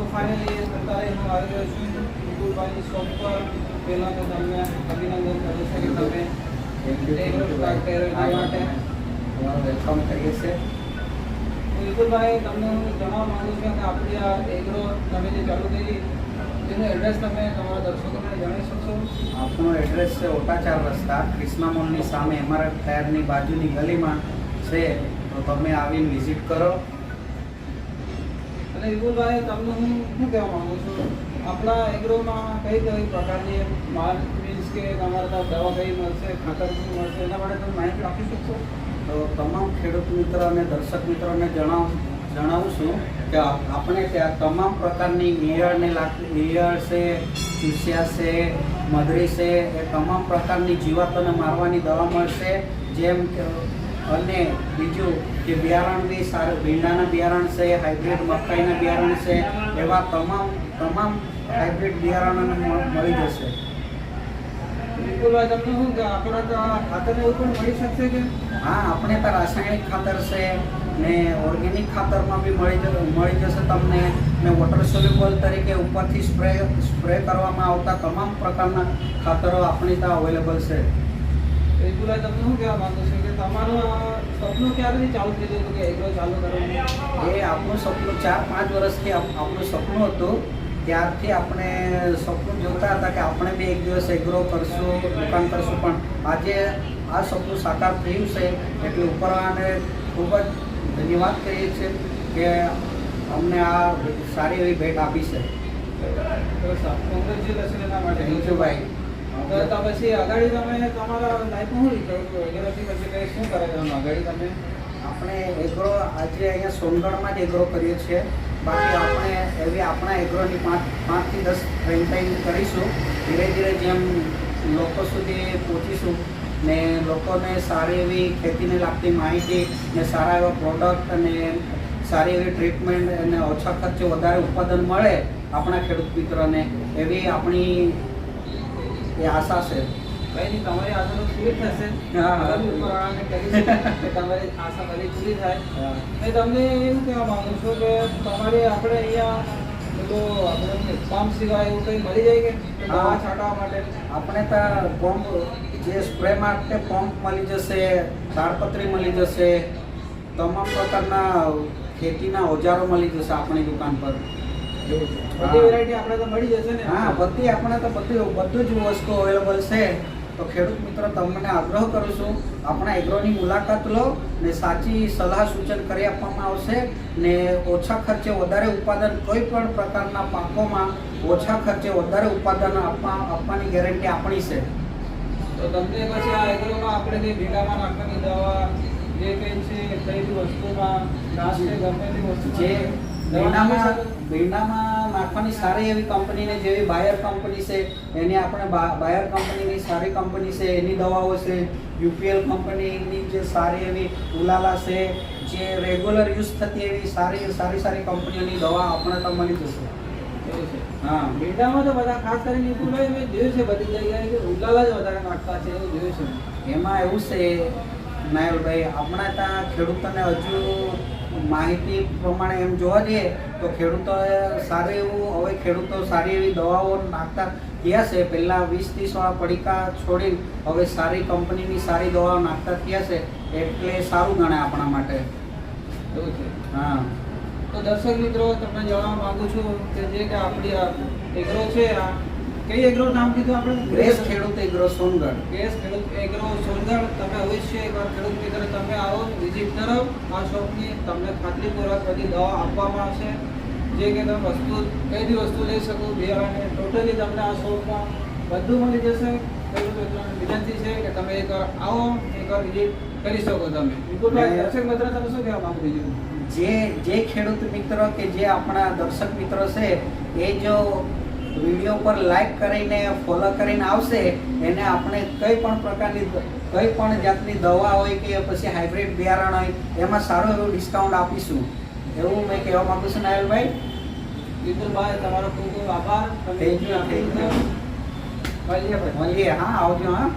So finally અત્યારે હું આવી રહ્યો છું વિપુલભાઈની શોપ પર પહેલાં તો તમને અભિનંદન કરું છું કે તમે વેલકમ કરીએ છીએ. વિપુલભાઈ તમને હું જણાવવા માગું છું કે આપણી આ એગ્રો તમે જે ચાલુ કરી તેનું એડ્રેસ તમે તમારા દર્શકોને જણાવી શકશો? આપણું એડ્રેસ છે ઓટાચાર રસ્તા ક્રિષ્ના મોલની સામે એમઆરએફ ટાયરની બાજુની ગલીમાં છે. તો તમે આવીને વિઝિટ કરો. અને વિપુલભાઈ તમને હું શું કહેવા માગું છું? આપણા એગ્રોમાં કઈ કઈ પ્રકારની માલ મીન્સ કે તમારે ત્યાં દવા કઈ મળશે, ખાતર શું મળશે, એના માટે તમે માહિતી આપી શકશો? તો તમામ ખેડૂત મિત્ર અને દર્શક મિત્રોને જણાવ જણાવું છું કે આપણે ત્યાં તમામ પ્રકારની નિયળને લાગતી નિયળ છે, ચૂસ્યા છે મધરી છે, એ તમામ પ્રકારની જીવાતોને મારવાની દવા મળશે, જેમ અને બીજું કે બિયારણ બી સારું ભીંડાના બિયારણ છે હાઇબ્રિડ મકાઈના બિયારણ છે એવા તમામ તમામ હાઇબ્રિડ બિયારણો મળી જશે. વિપુલભાઈ તમને શું કે આપણા ખાતર એવું પણ મળી શકશે કે? હા આપણે તો રાસાયણિક ખાતર છે ને ઓર્ગેનિક ખાતરમાં બી મળી મળી જશે તમને. ને વોટર સોલ્યુબલ તરીકે ઉપરથી સ્પ્રે સ્પ્રે કરવામાં આવતા તમામ પ્રકારના ખાતરો આપણી ત્યાં અવેલેબલ છે. વિપુલભાઈ તમને શું કહેવા માંગુ છું? કે તમારું સપનું ક્યારથી ચાલુ થઈ ગયું? કે એગ્રો ચાલુ કરવાનું? એ આપણું સપનું ચાર પાંચ વર્ષથી આપ- આપણું સપનું હતું. ત્યારથી આપણે સપનું જોતા હતા કે આપણે બી એક દિવસ એગ્રો કરશું દુકાન કરશું. પણ આજે આ સપનું સાકાર થયું છે. એટલે ઉપરવાને ખૂબ જ ધન્યવાદ કરીએ છીએ કે અમને આ સારી એવી ભેટ આપી છે. કોંગ્રેચ્યુલેશન એના માટે. થેન્ક યુ ભાઈ. તો પછી આગળ તમે તમારા લાઈફમાં શું કરે આગળ તમે? આપણે એગ્રો આજે અહીંયા સોનગઢમાં જ એગ્રો કરીએ છીએ. બાકી આપણે એવી આપણા એગ્રોની પાંચ, પાંચથી દસ ફ્રેન્ચાઇઝ કરીશું. ધીરે ધીરે જેમ લોકો સુધી પહોંચીશું ને લોકોને સારી એવી ખેતીને લાગતી માહિતી ને સારા એવા પ્રોડક્ટ અને સારી એવી ટ્રીટમેન્ટ અને ઓછા ખર્ચે વધારે ઉત્પાદન મળે આપણા ખેડૂત મિત્રોને, એવી આપણી એ આશા છે. કઈ નહીં તમારી આશા તો પૂરી થશે તમારી આશા બધી પૂરી થાય. મેં તમને એવું કહેવા માંગુ છું કે તમારે આપણે અહીંયા આપણે પંપ સિવાય એવું કંઈ મળી જાય કે? દવા છાંટવા માટે? આપણે ત્યાં પંપ જે સ્પ્રે માટે પંપ મળી જશે તાડપત્રી મળી જશે તમામ પ્રકારના ખેતીના ઓજારો મળી જશે આપણી દુકાન પર. બધી વેરાયટી આપણે તો મળી જશે ને. હા બધી આપણે તો બધું બધું જ વસ્તુ અવેલેબલ છે. તો ખેડૂત મિત્રો તમને આગ્રહ કરું છું આપણા એગ્રોની મુલાકાત લો ને સાચી સલાહ સૂચન કરી આપવામાં આવશે ને ઓછા ખર્ચે વધારે ઉત્પાદન કોઈ પણ પ્રકારના પાકોમાં ઓછા ખર્ચે વધારે ઉત્પાદન આપવા આપવાની ગેરંટી આપણી છે. તો તમને પછી આ એગ્રોમાં આપણે જે ભીંડામાં નાખવાની દવા જે કંઈ છે કઈ વસ્તુમાં ગમે તે વસ્તુ જે ભીંડામાં નાખી નાખવાની સારી એવી કંપનીને જેવી બાયર કંપની છે એની આપણે બાયર કંપનીની સારી કંપની છે એની દવાઓ છે યુપીએલ કંપનીની જે સારી એવી ઉલાલા છે જે રેગ્યુલર યુઝ થતી એવી સારી સારી સારી કંપનીઓની દવા આપણે તો મળી જશે. હા ભીંડામાં તો બધા ખાસ કરીને જોયું છે બધી જગ્યાએ કે ઉલાલા જ વધારે નાખતા છે એવું જોયું છે. એમાં એવું છે નાયલભાઈ આપણા ત્યાં ખેડૂતોને હજુ માહિતી પ્રમાણે એમ જોવા જઈએ તો ખેડૂતોએ સારું એવું હવે ખેડૂતો સારી એવી દવાઓ નાખતા થયા છે. પહેલાં વીસ ત્રીસવાળા પડીકા છોડી હવે સારી કંપનીની સારી દવાઓ નાખતા થયા છે. એટલે સારું ગણાય આપણા માટે. એવું છે? હા. તો દર્શક મિત્રો તમને જણાવવા માગું છું કે જે કે આપણી એગ્રો છે આ કઈ એગ્રો નામ કીધું આપણે? Grace Khedut agro Songadh. Grace Khedut agro Songadh. તમે અવશ્ય એકવાર ખેડૂત મિત્ર તમે આવો વિઝિટ કરો. આ શોપની તમને ખાતરીપૂર્વક બધી દવા આપવામાં આવશે. જે કે તમે વસ્તુ કઈ બી વસ્તુ લઈ શકો બિયારણને ટોટલી તમને આ શોપમાં બધું મળી જશે. વિનંતી છે કે તમે એકવાર આવો એકવાર વિઝિટ કરી શકો તમે. વિપુલભાઈ દર્શક મિત્ર તમે શું કહેવા માંગો બીજું જે જે ખેડૂત મિત્રો કે જે આપણા દર્શક મિત્રો છે એ જો વીડિયો પર લાઈક કરીને ફોલો કરીને આવશે. એને આપણે કઈ પણ પ્રકારની કંઈ પણ જાતની દવા હોય કે પછી હાઇબ્રિડ બિયારણ હોય એમાં સારું એવું ડિસ્કાઉન્ટ આપીશું. એવું મેં કહેવા માંગુ છું નાયલભાઈ. વિપુલભાઈ તમારો ખૂબ ખૂબ આભાર. Thank you thank you. મળીએ મળીએ હા આવજો હા.